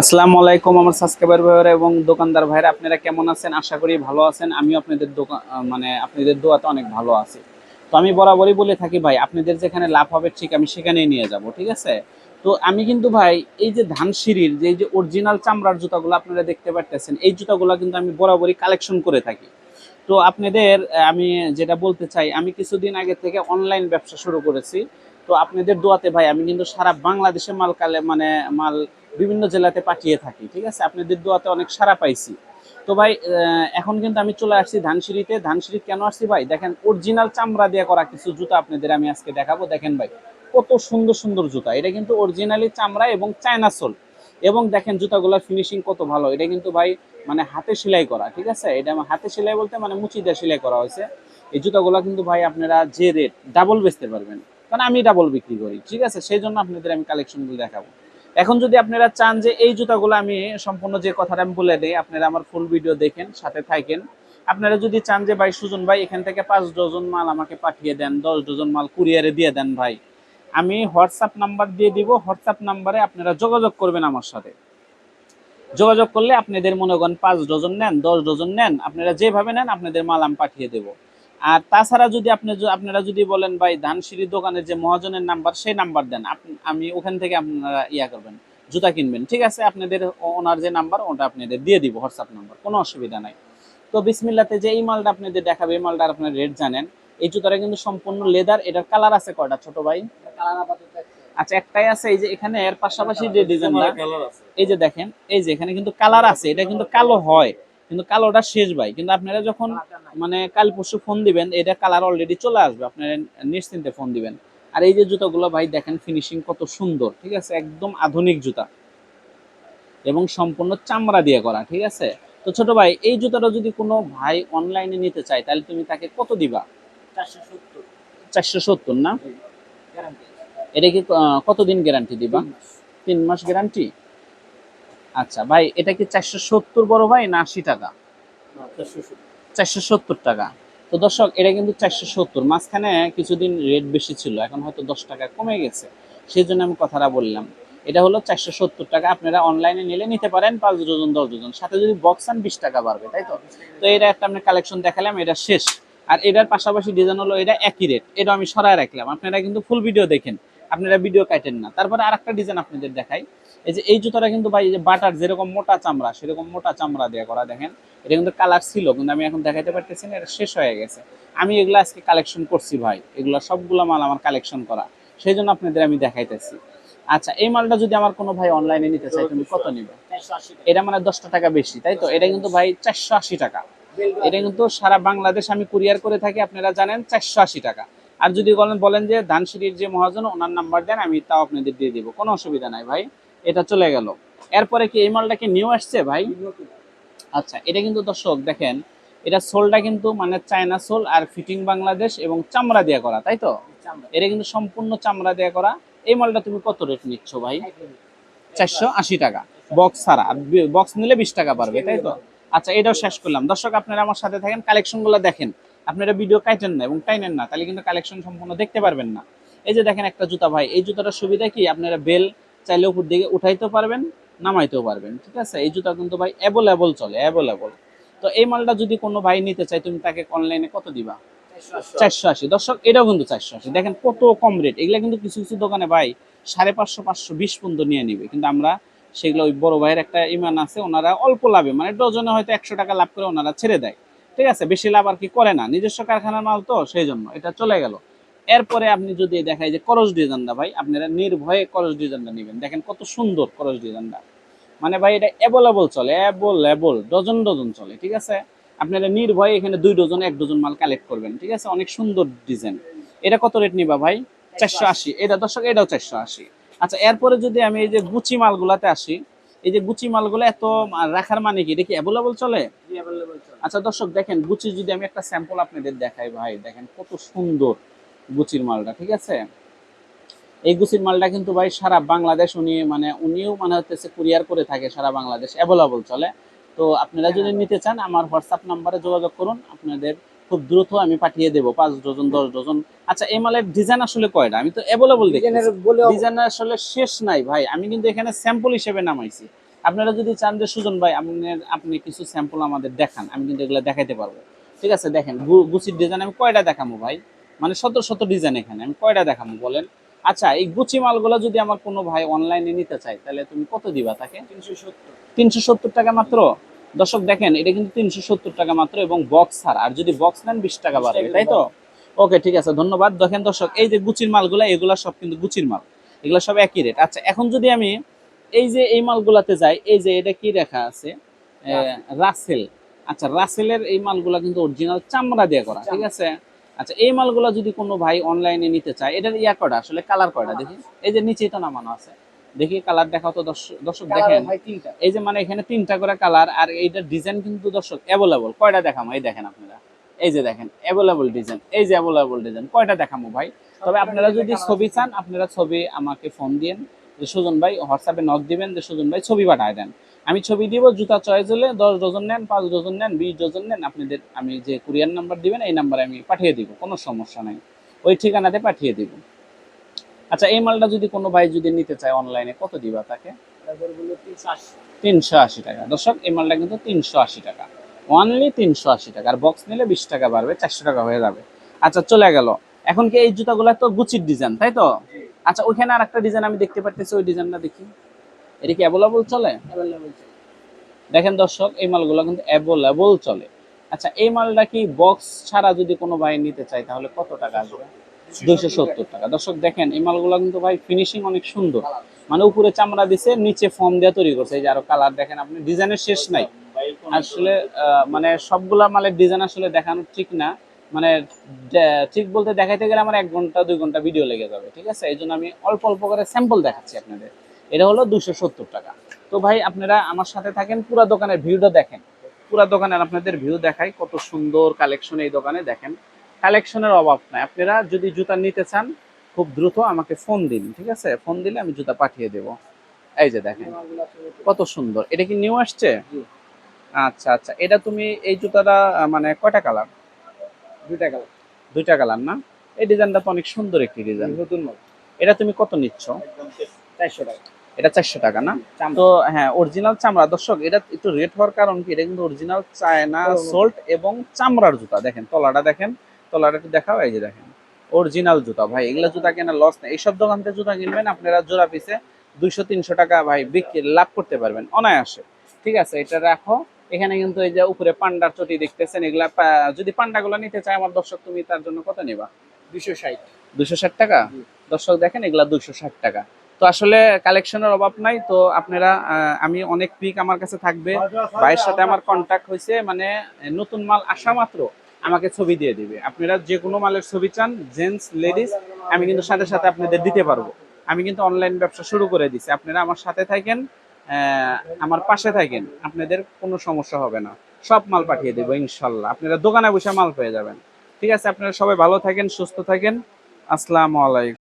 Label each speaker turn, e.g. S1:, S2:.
S1: আসসালামু আলাইকুম আমার সাবস্ক্রাইবার ভাইরা এবং দোকানদার ভাইরা আপনারা কেমন আছেন? আশা করি ভালো আছেন। আমিও আপনাদের দোকান মানে আপনাদের দোয়াতে অনেক ভালো আছি। তো আমি বরাবরই বলে থাকি ভাই, আপনাদের যেখানে লাভ হবে ঠিক আমি সেখানেই নিয়ে যাব, ঠিক আছে? তো আমি কিন্তু ভাই, এই যে ধানসিঁড়ির যে, এই যে অরিজিনাল চামড়ার জুতাগুলো আপনারা দেখতে পারতেছেন, এই জুতাগুলো কিন্তু আমি বরাবরই কালেকশন করে থাকি। তো আপনাদের আমি যেটা বলতে চাই, আমি কিছুদিন আগে থেকে অনলাইন ব্যবসা শুরু করেছি। তো আপনাদের দোয়াতে ভাই, আমি কিন্তু সারা বাংলাদেশে মাল কালে মানে মাল বিভিন্ন জেলাতে পাঠিয়ে থাকি, ঠিক আছে? আপনাদের দোয়াতে অনেক সারা পাইছি। তো ভাই এখন কিন্তু আমি চলে আসছি ধানসিঁড়িতে। ধানসিঁড়ি কেন আসছি ভাই? দেখেন অরিজিনাল চামড়া দিয়ে করা কিছু জুতা আপনাদের আমি আজকে দেখাবো। দেখেন ভাই, কত সুন্দর সুন্দর জুতা। এটা কিন্তু অরিজিনালি চামড়া এবং চায়না সোল। এবং দেখেন, জুতাগুলোর ফিনিশিং কত ভালো। এটা কিন্তু ভাই মানে হাতে সেলাই করা, ঠিক আছে? এটা হাতে সেলাই বলতে মানে মুচি দিয়ে সেলাই করা হয়েছে। এই জুতাগুলো কিন্তু ভাই, আপনারা যে রেট ডাবল বেচতে পারবেন। কারণ আমি ডাবল বিক্রি করি, ঠিক আছে? সেই জন্য আপনাদের আমি কালেকশনগুলো দেখাবো। এখন যদি আপনারা চান যে এই জুতাগুলো আমি সম্পূর্ণ যে কথাটা আমি বলে দিই, আপনারা আমার ফুল ভিডিও দেখেন, সাথে থাকেন। আপনারা যদি চান যে, ভাই, সুজন ভাই, এখান থেকে পাঁচ ডজন মাল আমাকে পাঠিয়ে দেন, দশ ডজন মাল কুরিয়ারে দিয়ে দেন, ভাই। আমি হোয়াটসঅ্যাপ নাম্বার দিয়ে দিব হোয়াটসঅ্যাপ নাম্বারে আপনারা যোগাযোগ করবেন আমার সাথে। যোগাযোগ করলে আপনাদের মনে করেন পাঁচ ডজন নেন, দশ ডজন নেন, আপনারা যেভাবে নেন, আপনাদের মাল আমি পাঠিয়ে দেবো। আর তাছাড়া যদি আপনি আপনারা যদি বলেন ভাই ধানসিঁড়ি দোকানের যে মহাজনের নাম্বার সেই নাম্বার দেন আমি ওখান থেকে আপনারা ইয়া করবেন জুতা কিনবেন। ঠিক আছে আপনাদের ওনার যে নাম্বার ওটা আপনাদের দিয়ে দিব হোয়াটসঅ্যাপ নাম্বার কোনো অসুবিধা নাই। তো বিসমিল্লাতে যে এই মালটা আপনাদের দেখাবে এই মালটার আপনার রেট জানেন। এই জুতাটা কিন্তু সম্পূর্ণ লেদার এটার কালার আছে কয়টা ছোট ভাই? আচ্ছা একটাই আছে এই যে এখানে এর পাশাপাশি যে ডিজাইনটা এই যে দেখেন এই যে এখানে কিন্তু কালার আছে এটা কিন্তু কালো হয়। কিন্তু কালোটা শেষ ভাই। কিন্তু আপনারা যখন মানে কাল পরশু ফোন দিবেন এটা কালার অলরেডি চলে আসবে। আপনারা নিশ্চিন্তে ফোন দিবেন। আর এই যে জুতাগুলো ভাই দেখেন ফিনিশিং কত সুন্দর ঠিক আছে? একদম আধুনিক জুতা। এবং সম্পূর্ণ চামড়া দিয়ে করা ঠিক আছে? তো ছোট ভাই এই জুতাটা যদি কোনো ভাই অনলাইনে নিতে চায় তাহলে তুমি তাকে কত দিবা? চারশো সত্তর। না? এটা কি কতদিন গ্যারান্টি দিবা? তিন মাস। গ্যারান্টি আচ্ছা ভাই এটা কি চারশো সত্তর বড় ভাই না আশি টাকা? চারশো সত্তর। টাকা। তো দর্শক এটা কিন্তু চারশো সত্তর। মাঝখানে কিছুদিন রেট বেশি ছিল এখন হয়তো দশ টাকা কমে গেছে। সেই জন্য আমি কথাটা বললাম। এটা হলো চারশো সত্তর টাকা আপনারা অনলাইনে নিলে নিতে পারেন পাঁচ ডজন দশ ডজন। সাথে যদি বক্স আন বিশ টাকা বাড়বে তাই তো? তো এটা একটা আপনি কালেকশন দেখালাম এটা শেষ। আর এটার পাশাপাশি ডিজাইন হলো এটা একই রেট এটা আমি সরায় রাখলাম। আপনারা কিন্তু ফুল ভিডিও দেখেন। আপনারা ভিডিও কাটেন না। তারপরে আরেকটা ডিজাইন আপনাদের দেখাই। এই যে এই জুতোটা কিন্তু ভাই যে বাটার যেরকম মোটা চামড়া, সেরকম মোটা চামড়া দিয়ে করা, দেখেন। এটা কিন্তু কালার ছিল, কিন্তু আমি এখন দেখাইতে পারতেছি না, এটা শেষ হয়ে গেছে। আমি এগুলো আজকে কালেকশন করছি ভাই। এগুলো সবগুলো মাল আমার কালেকশন করা। সেই জন্য আপনাদের আমি দেখাইতেছি। আচ্ছা এই মালটা যদি আমার কোনো ভাই অনলাইনে নিতে চাই তুমি কত নিবে? এটা মানে দশটা টাকা বেশি, তাই তো? এটা কিন্তু ভাই চারশো আশি টাকা। এটা কিন্তু সারা বাংলাদেশ আমি কুরিয়ার করে থাকি, আপনারা জানেন, চারশো আশি টাকা। আর যদি বলেন বলেন যে ধানসিঁড়ির যে মহাজন ওনার নাম্বার দেন আমি তাও আপনাদের দিয়ে দিব। কোনো অসুবিধা নাই ভাই এটা চলে গেল। এরপরে কি এই মালটা কি নিউ আসছে ভাই? আচ্ছা এটা কিন্তু দর্শক দেখেন এটা সোলটা কিন্তু মানে চায়না সোল আর ফিটিং বাংলাদেশ এবং চামড়া দিয়ে করা তাই তো? এটা কিন্তু সম্পূর্ণ চামড়া দিয়ে করা। এই মালটা তুমি কত রেট নিচ্ছ ভাই? চারশো আশি টাকা। বক্স ছাড়া আর বক্স নিলে বিশ টাকা পারবে তাই তো? আচ্ছা এটাও শেষ করলাম। দর্শক আপনারা আমার সাথে থাকেন কালেকশনগুলো দেখেন। আপনারা ভিডিও কাটেন না এবং টাইনেন না তাহলে কিন্তু কালেকশন সম্পূর্ণ দেখতে পারবেন না। এই যে দেখেন একটা জুতা ভাই এই জুতাটার সুবিধা কি? আপনারা বেল চাইলে উপর দিকে উঠাইতেও পারবেন নামাইতেও পারবেন ঠিক আছে? এই জুতা কিন্তু ভাই অ্যাভেলেবল চলে অ্যাভেলেবল তো এই মালটা যদি কোনো ভাই নিতে চায় তুমি তাকে অনলাইনে কত দিবা? চারশো আশি। দর্শক এটাও কিন্তু চারশো আশি। দেখেন কত কম রেট এগুলা কিন্তু কিছু কিছু দোকানে ভাই সাড়ে পাঁচশো পাঁচশো বিশ পর্যন্ত নিয়ে নিবে। কিন্তু আমরা সেগুলো ওই বড় ভাইয়ের একটা ইমান আছে ওনারা অল্প লাভে মানে ডজনে হয়তো একশো টাকা লাভ করে ওনারা ছেড়ে দেয়। ঠিক আছে বেশি লাভ আর কি করে না। নিজস্ব কারখানার মাল তো সেই জন্য এটা চলে গেল। এরপরে আপনি যদি দেখাই যে করস ডিজাইনটা ভাই আপনারা নির্ভয়ে করস ডিজাইনটা নেবেন। দেখেন কত সুন্দর করস ডিজাইনটা। মানে ভাই এটা অ্যাভেলেবল চলে অ্যাভেলেবল ডজন ডজন চলে ঠিক আছে? আপনারা নির্ভয়ে এখানে দুই ডজন এক ডজন মাল কালেক্ট করবেন ঠিক আছে? অনেক সুন্দর ডিজাইন এটা কত রেট নিবা ভাই? চারশো আশি। এটা দর্শক এটাও চারশো আশি। আচ্ছা এরপরে যদি আমি এই যে গুচি মালগুলাতে আসি এই যে গুচি মালগুলো এত রাখার মানে কি? এটা কি অ্যাভেলেবল চলে? আচ্ছা দর্শক দেখেন গুচি যদি আমি একটা স্যাম্পল আপনাদের দেখাই ভাই দেখেন কত সুন্দর গুচির মালটা ঠিক আছে? এই গুচির মালটা কিন্তু ভাই সারা বাংলাদেশ উনি মানে উনিও মানে হচ্ছে কুরিয়ার করে থাকে সারা বাংলাদেশ অ্যাভেলেবল চলে। তো আপনারা যদি নিতে চান আমার হোয়াটসঅ্যাপ নাম্বারে যোগাযোগ করুন আপনাদের খুব দ্রুত আমি পাঠিয়ে দেবো পাঁচ ডজন দশ ডজন। আচ্ছা এই মালের ডিজাইন আসলে কয়টা? আমি তো অ্যাভেলেবল দেখি ডিজাইন আসলে শেষ নাই ভাই। আমি কিন্তু এখানে স্যাম্পল হিসেবে নামাইছি। আপনারা যদি চান যে সুজন ভাই আপনার আপনি কিছু স্যাম্পল আমাদের দেখান আমি কিন্তু এগুলো দেখাইতে পারব। ঠিক আছে দেখেন গুচির ডিজাইন আমি কয়টা দেখাবো ভাই? মানে শত শত ডিজাইন এখানে আমি কয়টা দেখাবো বলেন? আচ্ছা এই গুচি মালগুলো যদি আমার কোনো ভাই অনলাইনে নিতে চাই তাহলে তুমি কত দিবা তাকে?
S2: তিনশো সত্তর।
S1: তিনশো সত্তর টাকা মাত্র? দর্শক দেখেন এটা কিন্তু তিনশো সত্তর টাকা মাত্র এবং বক্স ছাড়া। আর যদি বক্স নেন বিশ টাকা বাড়বে তাই তো? ওকে ঠিক আছে ধন্যবাদ। দেখেন দর্শক এই যে গুচির মালগুলা এগুলা সব কিন্তু গুচির মাল। এগুলা সব একই রেট আচ্ছা এখন যদি আমি এই যে এই মালগুলাতে যাই এই যে এটা কি লেখা আছে? রাসেল আচ্ছা রাসেলের এই মালগুলা কিন্তু অরিজিনাল চামড়া দিয়ে করা ঠিক আছে? আচ্ছা এই মালগুলা যদি কোনো ভাই অনলাইনে নিতে চায় এটার ইয়া কয়টা? আসলে কালার কয়টা? দেখি। এই যে নিচেই তো নামানো আছে। দেখি কালার দেখাও তো দর্শক দেখেন। এই যে মানে এখানে তিনটা করে কালার আর এইটার ডিজাইন কিন্তু দর্শক অ্যাভেলেবল কয়টা দেখামো? এই দেখেন আপনারা। এই যে দেখেন অ্যাভেলেবল ডিজাইন এই যে অ্যাভেলেবল ডিজাইন কয়টা দেখামো ভাই? তবে আপনারা যদি ছবি চান আপনারা ছবি আমাকে ফোন দিন যে সুজন ভাই হোয়াটসঅ্যাপে নক দিবেন যে সুজন ভাই ছবি পাঠায় দেন। আমি ছবি দিব জুতা চয়েস হলে দশ ডজন নেন পাঁচ ডজন নেন বিশ ডজন নেন আপনাদের আমি যে কুরিয়ার নাম্বার দিবেন এই নাম্বারে আমি পাঠিয়ে দিব কোনো সমস্যা নাই। ওই ঠিকানাতে পাঠিয়ে দিব। আচ্ছা এই মালটা যদি কোনো ভাই যদি নিতে চায় অনলাইনে কত দিবা তাকে?
S2: তিনশো আশি।
S1: টাকা। দর্শক এই মালটা কিন্তু তিনশো আশি টাকা। অনলি তিনশো আশি টাকা। আর বক্স নিলে বিশ টাকা বাড়বে চারশো টাকা হয়ে যাবে। আচ্ছা চলে গেল। এখন কি এই জুতাগুলো তো গুচির ডিজাইন তাই তো? আচ্ছা ওইখানে আর একটা ডিজাইন আমি দেখতে পারতেছি ওই ডিজাইনটা দেখি। এটা কি অ্যাভেলেবল চলে? দেখেন দর্শক এই মালগুলো কিন্তু অ্যাভেলেবল চলে। আচ্ছা এই মালটা কি বক্স ছাড়া যদি কোনো ভাই নিতে চাই তাহলে কত টাকা আসবে? দুইশো সত্তর টাকা। দর্শক, দেখেন, এই মালগুলো কিন্তু ভাই ফিনিশিং অনেক সুন্দর। মানে উপরে চামড়া দিছে, নিচে ফর্ম দিয়ে তৈরি করছে। এই যে আরও কালার দেখেন, আপনি ডিজাইনের শেষ নাই। আসলে মানে সবগুলা মালের ডিজাইন আসলে দেখানো ঠিক না। মানে ঠিক বলতে দেখাইতে গেলে আমার এক ঘণ্টা, দুই ঘণ্টা ভিডিও লেগে যাবে, ঠিক আছে? এই জন্য আমি অল্প অল্প করে স্যাম্পল দেখাচ্ছি আপনাদের। এটা হলো দুশো সত্তর টাকা। তো ভাই, আপনারা আমার সাথে থাকেন, পুরা দোকানের ভিউটা দেখেন। পুরা দোকানের আপনাদের ভিউ দেখাই, কত সুন্দর কালেকশন এই দোকানে, দেখেন। কালেকশনের অভাব নাই। আপনারা যদি জুতা নিতে চান খুব দ্রুত আমাকে ফোন দিন ঠিক আছে? ফোন দিলে আমি জুতা পাঠিয়ে দেব। এই যে দেখেন কত সুন্দর। এটা কি নিউ আসছে? আচ্ছা আচ্ছা। এটা তুমি এই জুতাটা মানে কয়টা কালার?
S2: দুইটা কালার।
S1: দুইটা কালার না? এই ডিজাইনটা তো অনেক সুন্দর একটি ডিজাইন।
S2: নতুন
S1: এটা তুমি কত নিচ্ছ?
S2: চারশো টাকা।
S1: এটা চারশো টাকা না? তো হ্যাঁ অরিজিনাল চামড়া। দর্শক এটা একটু রেট হওয়ার কারণ কি? এটা কিন্তু অরিজিনাল চায়না। সোল্ট এবং চামড়ার জুতা। দেখেন তলাটা দেখেন। তলাটা একটু দেখাও এই যে দেখেন। অরিজিনাল জুতা ভাই এগুলা জুতা কেনা লস নেই। এইসব দোকান থেকে জুতা কিনবেন আপনারা জোড়া পিসে দুইশো তিনশো টাকা ভাই বিক্রি লাভ করতে পারবেন অনায়াসে। ঠিক আছে এটা রাখো। এখানে কিন্তু এই যে উপরে পান্ডার চটি দেখতেছেন এগুলা যদি পান্ডাগুলো নিতে চায় আমার দর্শক তুমি তার জন্য কত নিবা?
S2: দুশো ষাট।
S1: দুশো ষাট টাকা? দর্শক দেখেন এগুলা দুশো ষাট টাকা। তো আসলে কালেকশনের অভাব নাই তো আপনারা আমি অনেক পিক আমার কাছে থাকবে। ভাইয়ের সাথে আমার কন্ট্যাক্ট হয়েছে মানে নতুন মাল আসা মাত্র। আমাকে ছবি দিয়ে দিবে। আপনারা যে কোনো মালের ছবি চান জেন্টস লেডিস আমি কিন্তু সাথে সাথে আপনাদের দিতে পারব। আমি কিন্তু অনলাইন ব্যবসা শুরু করে দিছি। আপনারা আমার সাথে থাকেন আমার পাশে থাকেন। আপনাদের কোনো সমস্যা হবে না। সব মাল পাঠিয়ে দেবো, ইনশাল্লাহ। আপনারা দোকানে বসে মাল পেয়ে যাবেন। ঠিক আছে, আপনারা সবাই ভালো থাকেন, সুস্থ থাকেন। আসসালামু আলাইকুম।